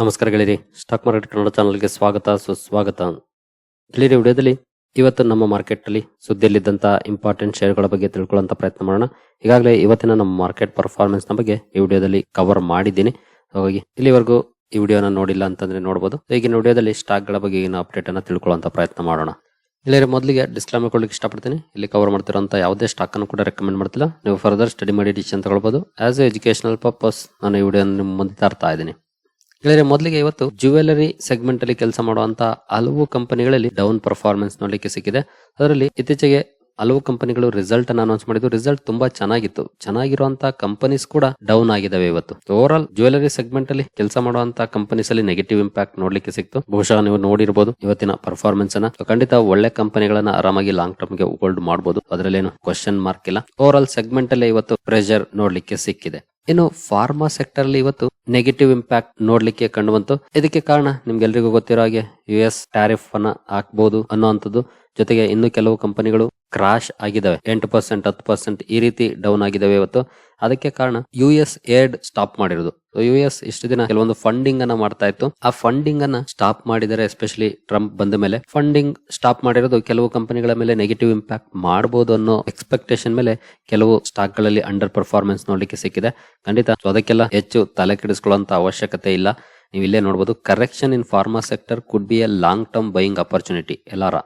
ನಮಸ್ಕಾರ ಗೆಳೆಯರಿ. Stock market Kannada ಚಾನಲ್ಗೆ ಸ್ವಾಗತ, ಸುಸ್ವಾಗತ. ಗೆಳೆಯರಿ, ವಿಡಿಯೋದಲ್ಲಿ ಇವತ್ತು ನಮ್ಮ ಮಾರ್ಕೆಟ್ ಅಲ್ಲಿ ಸುದ್ದಿಯಲ್ಲಿದ್ದಂತ ಇಂಪಾರ್ಟೆಂಟ್ ಶೇರ್ಗಳ ಬಗ್ಗೆ ತಿಳ್ಕೊಳ್ಳುವಂತ ಪ್ರಯತ್ನ ಮಾಡೋಣ. ಈಗಾಗಲೇ ಇವತ್ತಿನ ನಮ್ಮ ಮಾರ್ಕೆಟ್ ಪರ್ಫಾರ್ಮೆನ್ಸ್ನ ಬಗ್ಗೆ ಈ ವಿಡಿಯೋದಲ್ಲಿ ಕವರ್ ಮಾಡಿದ್ದೀನಿ. ಹಾಗಾಗಿ ಇಲ್ಲಿವರೆಗೂ ಈ ವಿಡಿಯೋನ ನೋಡಿಲ್ಲ ಅಂತಂದ್ರೆ ನೋಡಬಹುದು ಈಗಿನ ವಿಡಿಯೋದಲ್ಲಿ ಸ್ಟಾಕ್ಗಳ ಬಗ್ಗೆ ಏನು ಅಪ್ಡೇಟ್ ಅನ್ನ ತಿಳ್ಕೊಳ್ಳುವಂತ ಪ್ರಯತ್ನ ಮಾಡೋಣ. ಇಲ್ಲೇ ಮೊದಲಿಗೆ ಡಿಸ್ಕ್ಲೈಮರ್ ಕೊಡ್ಲಿಕ್ಕೆ ಇಷ್ಟಪಡ್ತೀನಿ. ಇಲ್ಲಿ ಕವರ್ ಮಾಡ್ತಿರೋಂಥ ಯಾವುದೇ ಸ್ಟಾಕ್ ಅನ್ನು ಕೂಡ ರೆಕಮೆಂಡ್ ಮಾಡ್ತಿಲ್ಲ. ನೀವು ಫರ್ದರ್ ಸ್ಟಡಿ ಮಾಡಿ ಡಿಸಿಷನ್ ತಗೊಳ್ಬಹುದು ಆಸ್ ಎ ಎಜುಕೇಶನಲ್ ಪರ್ಪಸ್ ನಾನು ಈ ವಿಡಿಯೋ ನಿಮ್ಮ ಮುಂದೆ ತರ್ತಾ ಇದ್ದೀನಿ. ಗೆಳೆಯರೆ ಮೊದಲಿಗೆ ಇವತ್ತು ಜ್ಯುವೆಲರಿ ಸೆಗ್ಮೆಂಟ್ ಅಲ್ಲಿ ಕೆಲಸ ಮಾಡುವಂತ ಹಲವು ಕಂಪನಿಗಳಲ್ಲಿ ಡೌನ್ ಪರ್ಫಾರ್ಮೆನ್ಸ್ ನೋಡ್ಲಿಕ್ಕೆ ಸಿಕ್ಕಿದೆ. ಅದರಲ್ಲಿ ಇತ್ತೀಚೆಗೆ ಹಲವು ಕಂಪನಿಗಳು ರಿಸಲ್ಟ್ ಅನ್ನು ಅನೌನ್ಸ್ ಮಾಡಿದ್ದು ರಿಸಲ್ಟ್ ತುಂಬಾ ಚೆನ್ನಾಗಿತ್ತು. ಚೆನ್ನಾಗಿರುವಂತಹ ಕಂಪನೀಸ್ ಕೂಡ ಡೌನ್ ಆಗಿದಾವೆ ಇವತ್ತು. ಓವರ್ ಆಲ್ ಸೆಗ್ಮೆಂಟ್ ಅಲ್ಲಿ ಕೆಲಸ ಮಾಡುವಂತಹ ಕಂಪನೀಸ್ ಅಲ್ಲಿ ನೆಗೆಟಿವ್ ಇಂಪ್ಯಾಕ್ಟ್ ನೋಡ್ಲಿಕ್ಕೆ ಸಿಕ್ತು. ಬಹುಶಃ ನೀವು ನೋಡಿರಬಹುದು ಇವತ್ತಿನ ಪರ್ಫಾರ್ಮೆನ್ಸ್ ಅನ್ನ. ಖಂಡಿತ ಒಳ್ಳೆ ಕಂಪನಿಗಳನ್ನ ಆರಾಮಾಗಿ ಲಾಂಗ್ ಟರ್ಮ್ಗೆ ಹೋಲ್ಡ್ ಮಾಡಬಹುದು ಅದರಲ್ಲೇನು ಕ್ವಶನ್ ಮಾರ್ಕ್ ಇಲ್ಲ. ಓವರ್ ಆಲ್ ಸೆಗ್ಮೆಂಟ್ ಅಲ್ಲಿ ಇವತ್ತು ಪ್ರೆಷರ್ ನೋಡ್ಲಿಕ್ಕೆ ಸಿಕ್ಕಿದೆ. ಇನ್ನು ಫಾರ್ಮಾ ಸೆಕ್ಟರ್ ಅಲ್ಲಿ ಇವತ್ತು ನೆಗೆಟಿವ್ ಇಂಪ್ಯಾಕ್ಟ್ ನೋಡ್ಲಿಕ್ಕೆ ಕಂಡು ಬಂತು ಇದಕ್ಕೆ ಕಾರಣ ನಿಮ್ಗೆಲ್ರಿಗೂ ಗೊತ್ತಿರೋ ಹಾಗೆ ಯು ಎಸ್ ಟ್ಯಾರಿಫ್ ಅನ್ನ ಹಾಕ್ಬಹುದು ಅನ್ನುವಂಥದ್ದು ಜೊತೆಗೆ ಇನ್ನು ಕೆಲವು ಕಂಪನಿಗಳು ಕ್ರಾಶ್ ಆಗಿದಾವೆ ಎಂಟು ಪರ್ಸೆಂಟ್ ಹತ್ತು ಪರ್ಸೆಂಟ್ ಈ ರೀತಿ ಡೌನ್ ಆಗಿದಾವೆ ಇವತ್ತು. ಅದಕ್ಕೆ ಕಾರಣ ಯು ಎಸ್ ಏಡ್ ಸ್ಟಾಪ್ ಮಾಡಿರೋದು. ಯು ಎಸ್ ಇಷ್ಟು ದಿನ ಕೆಲವೊಂದು ಫಂಡಿಂಗ್ ಅನ್ನ ಮಾಡ್ತಾ ಇತ್ತು. ಆ ಫಂಡಿಂಗ್ ಅನ್ನ ಸ್ಟಾಪ್ ಮಾಡಿದರೆ ಎಸ್ಪೆಷಲಿ ಟ್ರಂಪ್ ಬಂದ ಮೇಲೆ ಫಂಡಿಂಗ್ ಸ್ಟಾಪ್ ಮಾಡಿರೋದು ಕೆಲವು ಕಂಪನಿಗಳ ಮೇಲೆ ನೆಗೆಟಿವ್ ಇಂಪ್ಯಾಕ್ಟ್ ಮಾಡಬಹುದು ಅನ್ನೋ ಎಕ್ಸ್ಪೆಕ್ಟೇಷನ್ ಮೇಲೆ ಕೆಲವು ಸ್ಟಾಕ್ಗಳಲ್ಲಿ ಅಂಡರ್ ಪರ್ಫಾರ್ಮೆನ್ಸ್ ನೋಡ್ಲಿಕ್ಕೆ ಸಿಕ್ಕಿದೆ. ಖಂಡಿತ ಅದಕ್ಕೆಲ್ಲ ಹೆಚ್ಚು ತಲೆ ಕೆಡಿಸ್ಕೊಳ್ಳುವಂತ ಅವಶ್ಯಕತೆ ಇಲ್ಲ. ನೀವು ಇಲ್ಲೇ ನೋಡಬಹುದು correction in pharma sector could be a long term buying opportunity ಎಲ್ಲಾರ.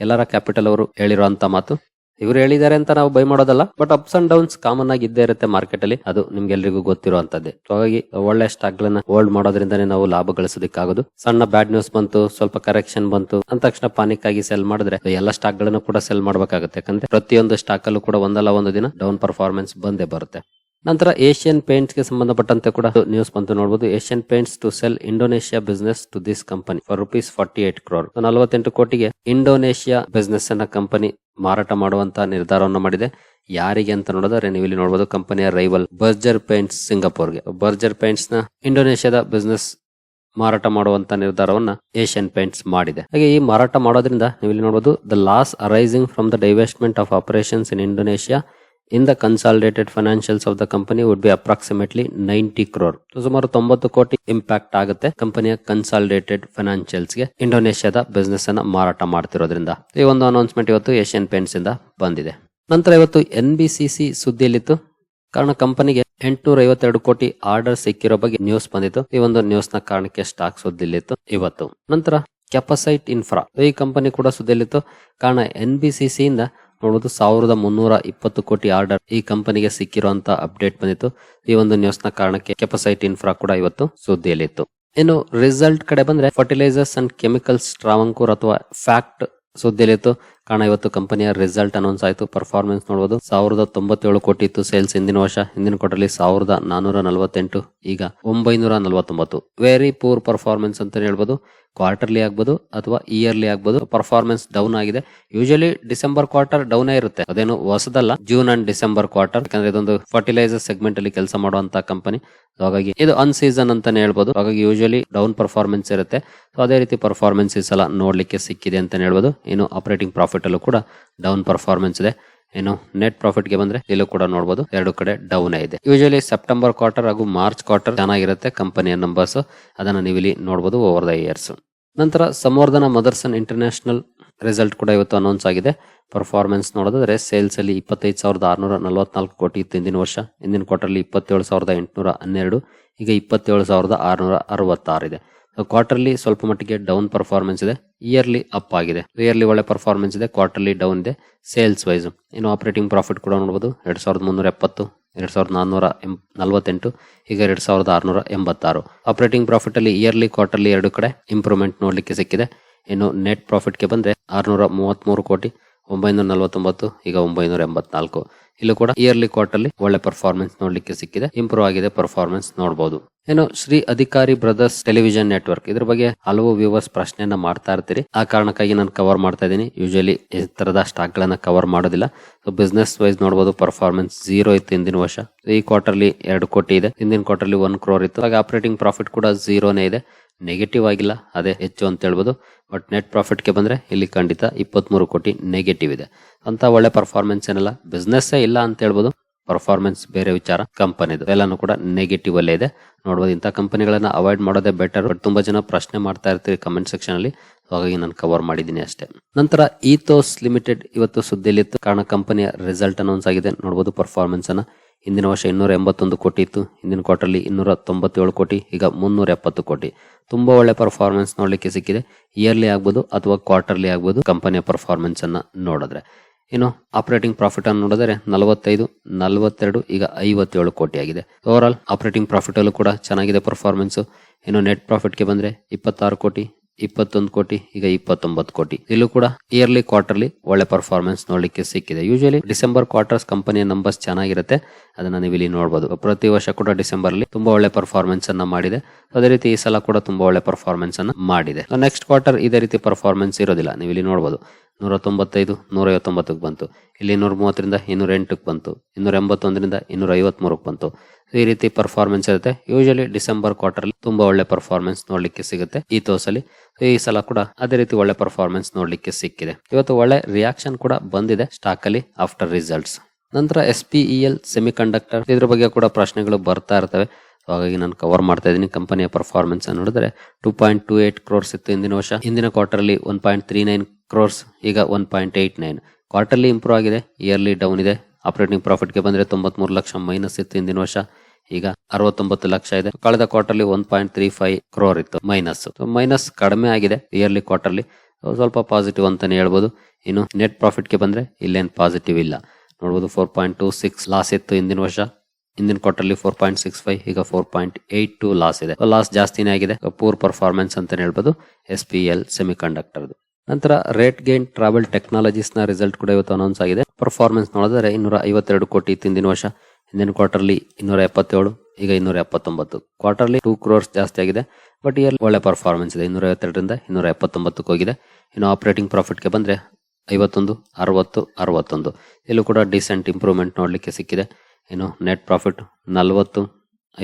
ಎಲ್ಲಾರ ಕ್ಯಾಪಿಟಲ್ ಅವರು ಹೇಳಿರುವಂತ ಮಾತು. ಇವ್ರು ಹೇಳಿದ್ದಾರೆ ಅಂತ ನಾವು ಬೈ ಮಾಡೋದಲ್ಲ but ups and downs common ಆಗಿ ಇದ್ದೇ ಇರುತ್ತೆ ಮಾರ್ಕೆಟ್ ಅಲ್ಲಿ. ಅದು ನಿಮ್ಗೆಲ್ರಿಗೂ ಗೊತ್ತಿರುವಂತದ್ದೇ. ಹಾಗಾಗಿ ಒಳ್ಳೆ ಸ್ಟಾಕ್ ಗಳನ್ನ ಹೋಲ್ಡ್ ಮಾಡೋದ್ರಿಂದಾನೆ ನಾವು ಲಾಭ ಗಳಿಸೋದಕ್ಕಾಗೋದು. ಸಣ್ಣ ಬ್ಯಾಡ್ ನ್ಯೂಸ್ ಬಂತು, ಸ್ವಲ್ಪ ಕರೆಕ್ಷನ್ ಬಂತು, ಅಂದ ತಕ್ಷಣ ಪಾನಿಕ್ ಆಗಿ ಸೆಲ್ ಮಾಡಿದ್ರೆ ಎಲ್ಲ ಸ್ಟಾಕ್ಗಳನ್ನು ಕೂಡ ಸೆಲ್ ಮಾಡಬೇಕಾಗುತ್ತೆ. ಯಾಕಂದ್ರೆ ಪ್ರತಿಯೊಂದು ಸ್ಟಾಕ್ ಅಲ್ಲೂ ಕೂಡ ಒಂದಲ್ಲ ಒಂದು ದಿನ ಡೌನ್ ಪರ್ಫಾರ್ಮೆನ್ಸ್ ಬಂದೇ ಬರುತ್ತೆ. ನಂತರ ಏಷ್ಯನ್ ಪೇಂಟ್ಸ್ಗೆ ಸಂಬಂಧಪಟ್ಟಂತೆ ಕೂಡ ನ್ಯೂಸ್ ಬಂತು ನೋಡಬಹುದು Asian Paints to sell Indonesia business to this company for rupees forty eight crore ನಲವತ್ತೆಂಟು ಕೋಟಿಗೆ ಇಂಡೋನೇಷಿಯಾ ಬಿಸ್ನೆಸ್ ಅನ್ನ ಕಂಪನಿ ಮಾರಾಟ ಮಾಡುವಂತ ನಿರ್ಧಾರವನ್ನು ಮಾಡಿದೆ. ಯಾರಿಗೆ ಅಂತ ನೋಡಿದ್ರೆ ನೀವು ಇಲ್ಲಿ ನೋಡಬಹುದು ಕಂಪನಿಯ ರೈವಲ್ ಬರ್ಜರ್ ಪೇಂಟ್ಸ್ ಸಿಂಗಾಪುರ್ಗೆ. ಬರ್ಜರ್ ಪೇಂಟ್ಸ್ನ ಇಂಡೋನೇಷ್ಯಾದ ಬಿಸ್ನೆಸ್ ಮಾರಾಟ ಮಾಡುವಂತ ನಿರ್ಧಾರವನ್ನ ಏಷ್ಯನ್ ಪೇಂಟ್ಸ್ ಮಾಡಿದೆ. ಹಾಗೆ ಈ ಮಾರಾಟ ಮಾಡೋದ್ರಿಂದ ನೀವು ಇಲ್ಲಿ ನೋಡಬಹುದು the loss arising from the divestment of operations in Indonesia in the consolidated financials of the company would be approximately ninety crore ಸುಮಾರು ತೊಂಬತ್ತು ಕೋಟಿ ಇಂಪ್ಯಾಕ್ಟ್ ಆಗುತ್ತೆ ಕಂಪನಿಯ ಕನ್ಸಾಲಿಡೇಟೆಡ್ ಫೈನಾನ್ಷಿಯಲ್ಸ್ಗೆ. ಇಂಡೋನೇಷ್ಯಾದ ಬಿಸ್ನೆಸ್ ಅನ್ನ ಮಾರಾಟ ಮಾಡ್ತಿರೋದ್ರಿಂದ. ಈ ಒಂದು ಅನೌನ್ಸ್ಮೆಂಟ್ ಇವತ್ತು ಏಷ್ಯನ್ ಪೇಂಟ್ಸ್ ಇಂದ ಬಂದಿದೆ. ನಂತರ ಇವತ್ತು ಎನ್ ಬಿ ಸಿ ಸಿ ಸುದ್ದಿಯಲ್ಲಿತ್ತು. ಕಾರಣ ಕಂಪನಿಗೆ ಎಂಟುನೂರ ಐವತ್ತೆರಡು ಕೋಟಿ ಆರ್ಡರ್ ಸಿಕ್ಕಿರೋ ಬಗ್ಗೆ ನ್ಯೂಸ್ ಬಂದಿತ್ತು. ಈ ಒಂದು ನ್ಯೂಸ್ನ ಕಾರಣಕ್ಕೆ ಸ್ಟಾಕ್ ಸುದ್ದಿಲಿತ್ತು ಇವತ್ತು. ನಂತರ ಕೆಪಸೈಟ್ ಇನ್ಫ್ರಾ ಈ ಕಂಪನಿ ಕೂಡ ಸುದ್ದಿಲಿತ್ತು ಕಾರಣ ಎನ್ ಬಿ ಸಿ ಸಿ ನೋಡಬಹುದು ಸಾವಿರದ ಮುನ್ನೂರ ಇಪ್ಪತ್ತು ಕೋಟಿ ಆರ್ಡರ್ ಈ ಕಂಪನಿಗೆ ಸಿಕ್ಕಿರುವಂತ ಅಪ್ಡೇಟ್ ಬಂದಿತ್ತು. ಈ ಒಂದು ನ್ಯೂಸ್ನ ಕಾರಣಕ್ಕೆ ಕೆಪಸೈಟ್ ಇನ್ಫ್ರಾ ಕೂಡ ಇವತ್ತು ಸುದ್ದಿಯಲ್ಲಿತ್ತು. ಇನ್ನು ರಿಸಲ್ಟ್ ಕಡೆ ಬಂದ್ರೆ ಫರ್ಟಿಲೈಸರ್ಸ್ ಅಂಡ್ ಕೆಮಿಕಲ್ಸ್ ಟ್ರಾವಂಕೂರ್ ಅಥವಾ ಫ್ಯಾಕ್ಟ್ ಸುದ್ದಿಯಲ್ಲಿತ್ತು. ಕಾರಣ ಇವತ್ತು ಕಂಪನಿಯ ರಿಸಲ್ಟ್ ಅನೌನ್ಸ್ ಆಯಿತು. ಪರ್ಫಾರ್ಮೆನ್ಸ್ ನೋಡಬಹುದು ಸಾವಿರದ ತೊಂಬತ್ತೇಳು ಕೋಟಿ ಇತ್ತು ಸೇಲ್ಸ್ ಹಿಂದಿನ ವರ್ಷ. ಹಿಂದಿನ ಕ್ವಾರ್ಟರ್ಲಿ ಸಾವಿರದ ನಾನೂರ ನಲವತ್ತೆಂಟು, ಈಗ ಒಂಬೈನೂರ ನಲವತ್ತೊಂಬತ್ತು. ವೆರಿ ಪೂರ್ ಪರ್ಫಾರ್ಮೆನ್ಸ್ ಅಂತ ಹೇಳ್ಬೋದು. ಕ್ವಾರ್ಟರ್ಲಿ ಆಗ್ಬೋದು ಅಥವಾ ಇಯರ್ಲಿ ಆಗ್ಬೋದು. ಪರ್ಫಾರ್ಮೆನ್ಸ್ ಡೌನ್ ಆಗಿದೆ. ಯೂಶಲಿ ಡಿಸೆಂಬರ್ ಕ್ವಾರ್ಟರ್ ಡೌನ್ ಇರುತ್ತೆ. ಅದೇನು ಹೊಸದಲ್ಲ. ಜೂನ್ ಅಂಡ್ ಡಿಸೆಂಬರ್ ಕ್ವಾರ್ಟರ್ ಯಾಕಂದ್ರೆ ಇದೊಂದು ಫರ್ಟಿಲೈಸರ್ ಸೆಗ್ಮೆಂಟ್ ಅಲ್ಲಿ ಕೆಲಸ ಮಾಡುವಂತ ಕಂಪನಿ ಹಾಗಾಗಿ ಇದು ಅನ್ ಸೀಸನ್ ಅಂತಾನೆ ಹೇಳ್ಬೋದು ಹಾಗಾಗಿ ಯೂಶಲಿ ಡೌನ್ ಪರ್ಫಾರ್ಮೆನ್ಸ್ ಇರುತ್ತೆ. ಸೊ ಅದೇ ರೀತಿ ಪರ್ಫಾರ್ಮೆನ್ಸ್ ಈ ಸಲ ನೋಡ್ಲಿಕ್ಕೆ ಸಿಕ್ಕಿದೆ ಅಂತ ಹೇಳ್ಬೋದು. ಏನು ಆಪರೇಟಿಂಗ್ ಪ್ರಾಫಿಟ್ ಅಲ್ಲೂ ಕೂಡ ಡೌನ್ ಪರ್ಫಾರ್ಮೆನ್ಸ್ ಇದೆ. ಏನು ನೆಟ್ ಪ್ರಾಫಿಟ್ಗೆ ಬಂದ್ರೆ ಇಲ್ಲೂ ಕೂಡ ನೋಡಬಹುದು ಎರಡು ಕಡೆ ಡೌನ್ ಇದೆ. ಯೂಶಲಿ ಸೆಪ್ಟೆಂಬರ್ ಕ್ವಾರ್ಟರ್ ಹಾಗೂ ಮಾರ್ಚ್ ಕ್ವಾರ್ಟರ್ ಚೆನ್ನಾಗಿರುತ್ತೆ ಕಂಪನಿಯ ನಂಬರ್ಸ್ ಅದನ್ನ ನೀವು ಇಲ್ಲಿ ನೋಡಬಹುದು ಓವರ್ ದ ಇಯರ್ಸ್ ನಂತರ ಸಂವರ್ಧನ ಮದರ್ಸನ್ ಇಂಟರ್ನ್ಯಾಷನಲ್ ರಿಸಲ್ಟ್ ಕೂಡ ಇವತ್ತು ಅನೌನ್ಸ್ ಆಗಿದೆ. ಪರ್ಫಾರ್ಮೆನ್ಸ್ ನೋಡೋದಾದ್ರೆ ಸೇಲ್ಸ್ ಅಲ್ಲಿ ಇಪ್ಪತ್ತೈದು ಸಾವಿರದ ಆರ್ನೂರ ನಲವತ್ನಾಲ್ಕು ಕೋಟಿ ಇತ್ತು ಹಿಂದಿನ ವರ್ಷ. ಹಿಂದಿನ ಕ್ವಾರ್ಟರ್ಲಿ ಇಪ್ಪತ್ತೇಳು ಸಾವಿರದ ಎಂಟುನೂರ ಹನ್ನೆರಡು, ಈಗ ಇಪ್ಪತ್ತೇಳು ಸಾವಿರದ ಆರ್ನೂರ ಅರವತ್ತಾರು ಇದೆ. ಕ್ವಾರ್ಟರ್ಲಿ ಸ್ವಲ್ಪ ಮಟ್ಟಿಗೆ ಡೌನ್ ಪರ್ಫಾರ್ಮೆನ್ಸ್ ಇದೆ. ಇಯರ್ಲಿ ಅಪ್ ಆಗಿದೆ. ಇಯರ್ಲಿ ಒಳ್ಳೆ ಪರ್ಫಾರ್ಮೆನ್ಸ್ ಇದೆ ಕ್ವಾರ್ಟರ್ಲಿ ಡೌನ್ ಇದೆ ಸೇಲ್ಸ್ ವೈಸ್ ಇನ್ನು ಆಪರೇಟಿಂಗ್ ಪ್ರಾಫಿಟ್ ಕೂಡ ನೋಡಬಹುದು ಎರಡ್ ಸಾವಿರದ ಮುನ್ನೂರ ಎಪ್ಪತ್ತು, ಎರಡ್ ಸಾವಿರದ ನಾನ್ನೂರ ನಲವತ್ತೆಂಟು ಈಗ ಎರಡ್ ಸಾವಿರದ ಆರುನೂರ ಎಂಬತ್ತಾರು. ಆಪರೇಟಿಂಗ್ ಪ್ರಾಫಿಟ್ ಅಲ್ಲಿ ಇಯರ್ಲಿ ಕ್ವಾರ್ಟರ್ಲಿ ಎರಡು ಕಡೆ ಇಂಪ್ರೂವ್ಮೆಂಟ್ ನೋಡ್ಲಿಕ್ಕೆ ಸಿಕ್ಕಿದೆ. ಇನ್ನು ನೆಟ್ ಪ್ರಾಫಿಟ್ಗೆ ಬಂದ್ರೆ ಆರುನೂರ ಮೂವತ್ಮೂರು ಕೋಟಿ ಒಂಬೈನೂರ ನಲವತ್ತೊಂಬತ್ತು, ಈಗ ಒಂಬೈನೂರ ಎಂಬತ್ನಾಲ್ಕು. ಇಲ್ಲೂ ಕೂಡ ಇಯರ್ಲಿ ಕ್ವಾರ್ಟರ್ಲಿ ಒಳ್ಳೆ ಪರ್ಫಾರ್ಮೆನ್ಸ್ ನೋಡ್ಲಿಕ್ಕೆ ಸಿಕ್ಕಿದೆ. ಇಂಪ್ರೂವ್ ಆಗಿದೆ ಪರ್ಫಾರ್ಮೆನ್ಸ್ ನೋಡಬಹುದು ಏನು, ಶ್ರೀ ಅಧಿಕಾರಿ ಬ್ರದರ್ಸ್ ಟೆಲಿವಿಷನ್ ನೆಟ್ವರ್ಕ್. ಇದ್ರ ಬಗ್ಗೆ ಹಲವು ವ್ಯೂವರ್ಸ್ ಪ್ರಶ್ನೆಯನ್ನ ಮಾಡ್ತಾ ಇರ್ತೀರಿ. ಆ ಕಾರಣಕ್ಕಾಗಿ ನಾನು ಕವರ್ ಮಾಡ್ತಾ ಇದ್ದೀನಿ. ಯೂಶಲಿ ಈ ತರದ ಸ್ಟಾಕ್ ಗಳನ್ನ ಕವರ್ ಮಾಡೋದಿಲ್ಲ. ಸೊ ಬಿಸ್ನೆಸ್ ವೈಸ್ ನೋಡಬಹುದು ಪರ್ಫಾರ್ಮೆನ್ಸ್ ಜೀರೋ ಇತ್ತು ಹಿಂದಿನ ವರ್ಷ. ಈ ಕ್ವಾರ್ಟರ್ಲಿ ಎರಡು ಕೋಟಿ ಇದೆ. ಹಿಂದಿನ ಕ್ವಾರ್ಟರ್ಲಿ ಒನ್ ಕ್ರೋರ್ ಇತ್ತು. ಹಾಗೆ ಆಪರೇಟಿಂಗ್ ಪ್ರಾಫಿಟ್ ಕೂಡ ಝೀರೋನೇ ಇದೆ. ನೆಗೆಟಿವ್ ಆಗಿಲ್ಲ, ಅದೇ ಹೆಚ್ಚು ಅಂತ ಹೇಳ್ಬೋದು. ಬಟ್ ನೆಟ್ ಪ್ರಾಫಿಟ್ಗೆ ಬಂದರೆ ಇಲ್ಲಿ ಖಂಡಿತ ಇಪ್ಪತ್ಮೂರು ಕೋಟಿ ನೆಗೆಟಿವ್ ಇದೆ. ಅಂತ ಒಳ್ಳೆ ಪರ್ಫಾರ್ಮೆನ್ಸ್ ಏನಲ್ಲ ಬಿಸ್ನೆಸ್ಸೇ ಇಲ್ಲ ಅಂತ ಹೇಳ್ಬೋದು. ಪರ್ಫಾರ್ಮೆನ್ಸ್ ಬೇರೆ ವಿಚಾರ ಕಂಪನಿದು ಎಲ್ಲನೂ ಕೂಡ ನೆಗೆಟಿವ್ ಅಲ್ಲೇ ಇದೆ. ನೋಡ್ಬೋದು ಇಂಥ ಕಂಪನಿಗಳನ್ನ ಅವಾಯ್ಡ್ ಮಾಡೋದೇ ಬೆಟರ್ ಬಟ್ ತುಂಬಾ ಜನ ಪ್ರಶ್ನೆ ಮಾಡ್ತಾ ಇರ್ತೀವಿ ಕಮೆಂಟ್ ಸೆಕ್ಷನ್ ಅಲ್ಲಿ. ಹಾಗಾಗಿ ನಾನು ಕವರ್ ಮಾಡಿದ್ದೀನಿ ಅಷ್ಟೇ. ನಂತರ ಈಥೋಸ್ ಲಿಮಿಟೆಡ್ ಇವತ್ತು ಸುದ್ದಿಯಲ್ಲಿತ್ತು. ಕಾರಣ ಕಂಪನಿಯ ರಿಸಲ್ಟ್ ಅನೌನ್ಸ್ ಆಗಿದೆ. ನೋಡ್ಬೋದು ಪರ್ಫಾರ್ಮೆನ್ಸ್ ಅನ್ನ. ಹಿಂದಿನ ವರ್ಷ ಇನ್ನೂರ ಎಂಬತ್ತೊಂದು ಕೋಟಿ ಇತ್ತು. ಹಿಂದಿನ ಕ್ವಾರ್ಟರ್ಲಿ ಇನ್ನೂರ ತೊಂಬತ್ತೇಳು ಕೋಟಿ, ಈಗ ಮುನ್ನೂರ ಎಪ್ಪತ್ತು ಕೋಟಿ. ತುಂಬಾ ಒಳ್ಳೆ ಪರ್ಫಾರ್ಮೆನ್ಸ್ ನೋಡಲಿಕ್ಕೆ ಸಿಕ್ಕಿದೆ. ಇಯರ್ಲಿ ಆಗ್ಬೋದು ಅಥವಾ ಕ್ವಾರ್ಟರ್ಲಿ ಆಗ್ಬೋದು ಕಂಪನಿಯ ಪರ್ಫಾರ್ಮೆನ್ಸ್ ಅನ್ನ ನೋಡಿದ್ರೆ. ಇನ್ನು ಆಪರೇಟಿಂಗ್ ಪ್ರಾಫಿಟ್ ಅನ್ನು ನೋಡಿದರೆ ನಲವತ್ತೈದು, ನಲವತ್ತೆರಡು, ಈಗ ಐವತ್ತೇಳು ಕೋಟಿ ಆಗಿದೆ. ಓವರ್ ಆಲ್ ಆಪರೇಟಿಂಗ್ ಪ್ರಾಫಿಟ್ ಅಲ್ಲೂ ಕೂಡ ಚೆನ್ನಾಗಿದೆ ಪರ್ಫಾರ್ಮೆನ್ಸ್ ಇನ್ನು ನೆಟ್ ಪ್ರಾಫಿಟ್ಗೆ ಬಂದರೆ ಇಪ್ಪತ್ತಾರು ಕೋಟಿ ಇಪ್ಪತ್ತೊಂದು ಕೋಟಿ, ಈಗ ಇಪ್ಪತ್ತೊಂಬತ್ತು ಕೋಟಿ. ಇಲ್ಲೂ ಕೂಡ ಇಯರ್ಲಿ ಕ್ವಾರ್ಟರ್ಲಿ ಒಳ್ಳೆ ಪರ್ಫಾರ್ಮೆನ್ಸ್ ನೋಡಲಿಕ್ಕೆ ಸಿಕ್ಕಿದೆ. ಯೂಶಲಿ ಡಿಸೆಂಬರ್ ಕ್ವಾರ್ಟರ್ಸ್ ಕಂಪನಿಯ ನಂಬರ್ಸ್ ಚೆನ್ನಾಗಿರುತ್ತೆ. ಅದನ್ನ ನೀವು ಇಲ್ಲಿ ನೋಡಬಹುದು ಪ್ರತಿ ವರ್ಷ ಕೂಡ ಡಿಸೆಂಬರ್ ಅಲ್ಲಿ ತುಂಬಾ ಒಳ್ಳೆ ಪರ್ಫಾರ್ಮೆನ್ಸ್ ಅನ್ನ ಮಾಡಿದೆ. ಅದೇ ರೀತಿ ಈ ಸಲ ಕೂಡ ತುಂಬಾ ಒಳ್ಳೆ ಪರ್ಫಾರ್ಮೆನ್ಸ್ ಅನ್ನ ಮಾಡಿದೆ. ನೆಕ್ಸ್ಟ್ ಕ್ವಾರ್ಟರ್ ಇದೇ ರೀತಿ ಪರ್ಫಾರ್ಮೆನ್ಸ್ ಇರೋದಿಲ್ಲ. ನೀವು ಇಲ್ಲಿ ನೋಡಬಹುದು ನೂರ ತೊಂಬತ್ತೈದು ನೂರ ಐವತ್ತೊಂಬತ್ತಕ್ಕೆ ಬಂತು. ಇಲ್ಲಿ ಇನ್ನೂರ ಮೂವತ್ತರಿಂದ ಇನ್ನೂರ ಎಂಟಕ್ಕೆ ಬಂತು. ಇನ್ನೂರ ಎಂಬತ್ತೊಂದರಿಂದ ಇನ್ನೂರ ಐವತ್ತ್ಮೂರಕ್ಕೆ ಬಂತು. ಈ ರೀತಿ ಪರ್ಫಾರ್ಮೆನ್ಸ್ ಇರುತ್ತೆ. ಯೂಶಲಿ ಡಿಸೆಂಬರ್ ಕ್ವಾರ್ಟರ್ ಅಲ್ಲಿ ತುಂಬಾ ಒಳ್ಳೆ ಪರ್ಫಾರ್ಮೆನ್ಸ್ ನೋಡ್ಲಿಕ್ಕೆ ಸಿಗುತ್ತೆ ಈ ತೋಸಲ್ಲಿ. ಈ ಸಲ ಕೂಡ ಅದೇ ರೀತಿ ಒಳ್ಳೆ ಪರ್ಫಾರ್ಮೆನ್ಸ್ ನೋಡ್ಲಿಕ್ಕೆ ಸಿಕ್ಕಿದೆ. ಇವತ್ತು ಒಳ್ಳೆ ರಿಯಾಕ್ಷನ್ ಕೂಡ ಬಂದಿದೆ ಸ್ಟಾಕ್ ಅಲ್ಲಿ ಆಫ್ಟರ್ ರಿಸಲ್ಟ್ಸ್ ನಂತರ S P L semiconductor ಇದ್ರ ಬಗ್ಗೆ ಕೂಡ ಪ್ರಶ್ನೆಗಳು ಬರ್ತಾ ಇರ್ತವೆ. ಹಾಗಾಗಿ ನಾನು ಕವರ್ ಮಾಡ್ತಾ ಇದ್ದೀನಿ. ಕಂಪನಿಯ ಪರ್ಫಾರ್ಮೆನ್ಸ್ ನೋಡಿದ್ರೆ two point two eight crores ಇತ್ತು ಹಿಂದಿನ ವರ್ಷ. ಹಿಂದಿನ ಕ್ವಾರ್ಟರ್ ಅಲ್ಲಿ one point three nine crores ಈಗ one point eight nine quarterly improve ಆಗಿದೆ ಇಯರ್ಲಿ ಡೌನ್ ಇದೆ. ಆಪರೇಟಿಂಗ್ ಪ್ರಾಫಿಟ್ಗೆ ಬಂದ್ರೆ ತೊಂಬತ್ಮೂರು ಲಕ್ಷ ಮೈನಸ್ ಇತ್ತು ಹಿಂದಿನ ವರ್ಷ, ಈಗ ಅರವತ್ತೊಂಬತ್ತು ಲಕ್ಷ ಇದೆ. ಕಳೆದ quarterly one point three five crore ಇತ್ತು ಮೈನಸ್ ಮೈನಸ್ ಕಡಿಮೆ ಆಗಿದೆ ಇಯರ್ಲಿ ಕ್ವಾರ್ಟರ್ಲಿ ಸ್ವಲ್ಪ ಪಾಸಿಟಿವ್ ಅಂತಾನೆ ಹೇಳ್ಬೋದು. ಇನ್ನು ನೆಟ್ ಪ್ರಾಫಿಟ್ಗೆ ಬಂದ್ರೆ ಇಲ್ಲೇನು ಪಾಸಿಟಿವ್ ಇಲ್ಲ. ನೋಡ್ಬೋದು four point two six loss ಇತ್ತು ಹಿಂದಿನ ವರ್ಷ. ಹಿಂದಿನ quarterly four point six five ಈಗ four point eight two loss ಇದೆ. ಲಾಸ್ ಜಾಸ್ತಿನೇ ಆಗಿದೆ ಪೂರ್ ಪರ್ಫಾರ್ಮೆನ್ಸ್ ಅಂತ ಹೇಳ್ಬೋದು S P L semiconductor ನಂತರ ರೇಟ್ ಗೇನ್ ಟ್ರಾವೆಲ್ ಟೆಕ್ನಾಲಜೀಸ್ನ ರಿಸಲ್ಟ್ ಕೂಡ ಇವತ್ತು ಅನೌನ್ಸ್ ಆಗಿದೆ. ಪರ್ಫಾರ್ಮೆನ್ಸ್ ನೋಡಿದ್ರೆ ಇನ್ನೂರ ಐವತ್ತೆರಡು ಕೋಟಿ ಹಿಂದಿನ ವರ್ಷ, ಹಿಂದಿನ ಕ್ವಾರ್ಟರ್ಲಿ ಇನ್ನೂರ ಎಪ್ಪತ್ತೇಳು ಈಗ ಇನ್ನೂರ ಎಪ್ಪತ್ತೊಂಬತ್ತು ಕ್ವಾರ್ಟರ್ಲಿ ಟೂ ಕ್ರೋರ್ಸ್ ಜಾಸ್ತಿ ಆಗಿದೆ. ಬಟ್ ಇಯರ್ ಒಳ್ಳೆ ಪರ್ಫಾರ್ಮೆನ್ಸ್ ಇದೆ. ಇನ್ನೂರ ಐವತ್ತೆರಡರಿಂದ ಇನ್ನೂರ ಎಪ್ಪತ್ತೊಂಬತ್ತಕ್ಕೆ ಹೋಗಿದೆ. ಇನ್ನು ಆಪರೇಟಿಂಗ್ ಪ್ರಾಫಿಟ್ಗೆ ಬಂದ್ರೆ ಐವತ್ತೊಂದು, ಅರವತ್ತು, ಅರವತ್ತೊಂದು. ಇಲ್ಲೂ ಕೂಡ ಡಿಸೆಂಟ್ ಇಂಪ್ರೂವ್ಮೆಂಟ್ ನೋಡಲಿಕ್ಕೆ ಸಿಕ್ಕಿದೆ. ಇನ್ನು ನೆಟ್ ಪ್ರಾಫಿಟ್ ನಲವತ್ತು,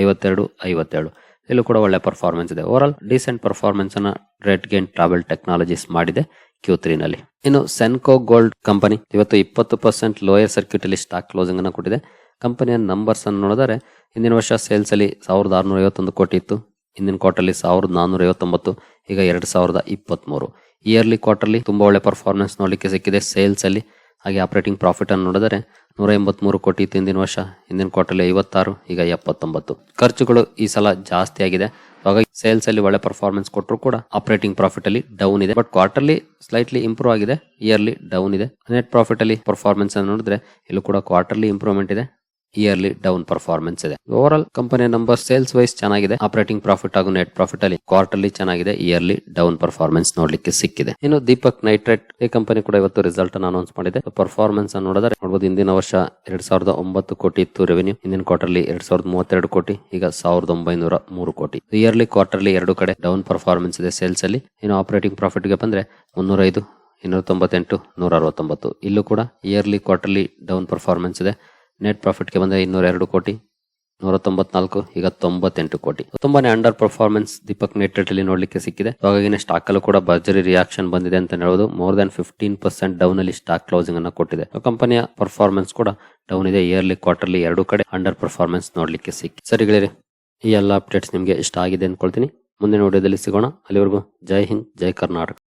ಐವತ್ತೆರಡು ಐವತ್ತೆರಡು ಇಲ್ಲೂ ಕೂಡ ಒಳ್ಳೆ ಪರ್ಫಾರ್ಮೆನ್ಸ್ ಇದೆ. ಓವರ್ ಆಲ್ ಡಿಸೆಂಟ್ ಪರ್ಫಾರ್ಮೆನ್ಸ್ ಅನ್ನ ರೆಡ್ ಗೇನ್ ಟ್ರಾವೆಲ್ ಟೆಕ್ನಾಲಜೀಸ್ ಮಾಡಿದೆ ಕ್ಯೂ ತ್ರೀ ನಲ್ಲಿ. ಇನ್ನು ಸೆನ್ಕೋ ಗೋಲ್ಡ್ ಕಂಪನಿ ಇವತ್ತು ಇಪ್ಪತ್ತು ಪರ್ಸೆಂಟ್ ಲೋಯರ್ ಸರ್ಕ್ಯೂಟ್ ಅಲ್ಲಿ ಸ್ಟಾಕ್ ಕ್ಲೋಸಿಂಗ್ ಅನ್ನು ಕೊಟ್ಟಿದೆ. ಕಂಪನಿಯ ನಂಬರ್ಸ್ ಅನ್ನು ನೋಡಿದರೆ ಹಿಂದಿನ ವರ್ಷ ಸೇಲ್ಸ್ ಅಲ್ಲಿ ಸಾವಿರದ ಆರುನೂರ ಐವತ್ತೊಂದು ಕೋಟಿ ಇತ್ತು. ಹಿಂದಿನ ಕ್ವಾರ್ಟರ್ಲಿ ಸಾವಿರದ ನಾನ್ನೂರ ಐವತ್ತೊಂಬತ್ತು, ಈಗ ಎರಡು ಸಾವಿರದ ಇಪ್ಪತ್ಮೂರು. ಇಯರ್ಲಿ ಕ್ವಾರ್ಟರ್ಲಿ ತುಂಬಾ ಒಳ್ಳೆ ಪರ್ಫಾರ್ಮೆನ್ಸ್ ನೋಡಲಿಕ್ಕೆ ಸಿಕ್ಕಿದೆ. ಸೇಲ್ಸ್ ಅಲ್ಲಿ ಹಾಗೆ ಆಪರೇಟಿಂಗ್ ಪ್ರಾಫಿಟ್ ಅನ್ನು ನೋಡಿದರೆ ನೂರ ಎಂಬತ್ಮೂರು ಕೋಟಿ ಹಿಂದಿನ ವರ್ಷ, ಹಿಂದಿನ ಕ್ವಾರ್ಟರ್ಲಿ ಐವತ್ತಾರು, ಈಗ ಎಪ್ಪತ್ತೊಂಬತ್ತು. ಖರ್ಚುಗಳು ಈ ಸಲ ಜಾಸ್ತಿ ಆಗಿದೆ. ಹಾಗಾಗಿ ಸೇಲ್ಸ್ ಅಲ್ಲಿ ಒಳ್ಳೆ ಪರ್ಫಾರ್ಮೆನ್ಸ್ ಕೊಟ್ಟರು ಕೂಡ ಆಪರೇಟಿಂಗ್ ಪ್ರಾಫಿಟ್ ಅಲ್ಲಿ ಡೌನ್ ಇದೆ. ಬಟ್ ಕ್ವಾರ್ಟರ್ಲಿ ಸ್ಲೈಟ್ಲಿ ಇಂಪ್ರೂವ್ ಆಗಿದೆ. ಇಯರ್ಲಿ ಡೌನ್ ಇದೆ. ನೆಟ್ ಪ್ರಾಫಿಟ್ ಅಲ್ಲಿ ಪರ್ಫಾರ್ಮೆನ್ಸ್ ಅನ್ನು ನೋಡಿದ್ರೆ, ಇಲ್ಲೂ ಕೂಡ ಕ್ವಾರ್ಟರ್ಲಿ ಇಂಪ್ರೂವ್ಮೆಂಟ್ ಇದೆ. ಇಯರ್ಲಿ ಡೌನ್ ಪರ್ಫಾರ್ಮೆನ್ಸ್ ಇದೆ. ಓವರ್ ಆಲ್ ಕಂಪನಿಯ ನಂಬರ್ ಸೇಲ್ಸ್ ವೈಸ್ ಚೆನ್ನಾಗಿದೆ. ಆಪರೇಟಿಂಗ್ ಪ್ರಾಫಿಟ್ ಹಾಗೂ ನೆಟ್ ಪ್ರಾಫಿಟ್ ಅಲ್ಲಿ ಕ್ವಾರ್ಟರ್ಲಿ ಚೆನ್ನಾಗಿದೆ. ಇಯರ್ಲಿ ಡೌನ್ ಪರ್ಫಾರ್ಮೆನ್ಸ್ ನೋಡ್ಲಿಕ್ಕೆ ಸಿಕ್ಕಿದೆ. ಇನ್ನು ದೀಪಕ್ ನೈಟ್ರೇಟ್ ಈ ಕಂಪನಿ ಕೂಡ ಇವತ್ತು ರಿಸಲ್ಟ್ ಅನ್ನು ಅನೌನ್ಸ್ ಮಾಡಿದೆ. ಪರ್ಫಾರ್ಮೆನ್ಸ್ ಅನ್ನು ನೋಡಿದ್ರೆ ನೋಡಬಹುದು ಹಿಂದಿನ ವರ್ಷ ಎರಡ್ ಸಾವಿರದ ಒಂಬತ್ತು ಕೋಟಿ ಇತ್ತು ರೆವೆನ್ಯೂ ಹಿಂದಿನ ಕ್ವಾರ್ಟರ್ಲಿ ಎರಡ್ ಸಾವಿರದ ಮೂವತ್ತೆರಡು ಕೋಟಿ, ಈಗ ಸಾವಿರದ ಒಂಬೈನೂರ ಮೂರು ಕೋಟಿ. ಇಯರ್ಲಿ ಕ್ವಾರ್ಟರ್ಲಿ ಎರಡು ಕಡೆ ಡೌನ್ ಪರ್ಫಾರ್ಮೆನ್ಸ್ ಇದೆ ಸೇಲ್ಸ್ ಅಲ್ಲಿ. ಇನ್ನು ಆಪರೇಟಿಂಗ್ ಪ್ರಾಫಿಟ್ಗೆ ಬಂದ್ರೆ ಮುನ್ನೂರೈದು ಇನ್ನೂರ ತೊಂಬತ್ತೆಂಟು ನೂರ ಅರವತ್ತೊಂಬತ್ತು ಇಲ್ಲೂ ಕೂಡ ಇಯರ್ಲಿ ಕ್ವಾರ್ಟರ್ಲಿ ಡೌನ್ ಪರ್ಫಾರ್ಮೆನ್ಸ್ ಇದೆ. ನೆಟ್ ಪ್ರಾಫಿಟ್ಗೆ ಬಂದರೆ ಇನ್ನೂರ ಎರಡು ಕೋಟಿ ನೂರ ತೊಂಬತ್ನಾಲ್ಕು ಈಗ ತೊಂಬತ್ತೆಂಟು ಕೋಟಿ. ತುಂಬಾನೇ ಅಂಡರ್ ಪರ್ಫಾರ್ಮೆನ್ಸ್ ದೀಪಕ್ ನೆಟ್ ಅಲ್ಲಿ ನೋಡ್ಲಿಕ್ಕೆ ಸಿಕ್ಕಿದೆ. ಹಾಗಾಗಿ ಸ್ಟಾಕ್ ಅಲ್ಲೂ ಕೂಡ ಭರ್ಜರಿ ರಿಯಾಕ್ಷನ್ ಬಂದಿದೆ ಅಂತ ಹೇಳೋದು. More than fifteen percent down ಅಲ್ಲಿ ಸ್ಟಾಕ್ ಕ್ಲೋಸಿಂಗ್ ಅನ್ನ ಕೊಟ್ಟಿದೆ. ಕಂಪನಿಯ ಪರ್ಫಾರ್ಮೆನ್ಸ್ ಕೂಡ ಡೌನ್ ಇದೆ. ಇಯರ್ಲಿ ಕ್ವಾರ್ಟರ್ಲಿ ಎರಡು ಕಡೆ ಅಂಡರ್ ಪರ್ಫಾರ್ಮೆನ್ಸ್ ನೋಡ್ಲಿಕ್ಕೆ ಸಿಕ್ಕಿ ಸರಿ ಗೆಳೆಯರಿ, ಈ ಎಲ್ಲ ಅಪ್ಡೇಟ್ಸ್ ನಿಮಗೆ ಇಷ್ಟ ಆಗಿದೆ ಅನ್ಕೊಳ್ತೀನಿ. ಮುಂದಿನ ವಿಡಿಯೋದಲ್ಲಿ ಸಿಗೋಣ. ಅಲ್ಲಿವರೆಗೂ ಜೈ ಹಿಂದ್, ಜೈ ಕರ್ನಾಟಕ.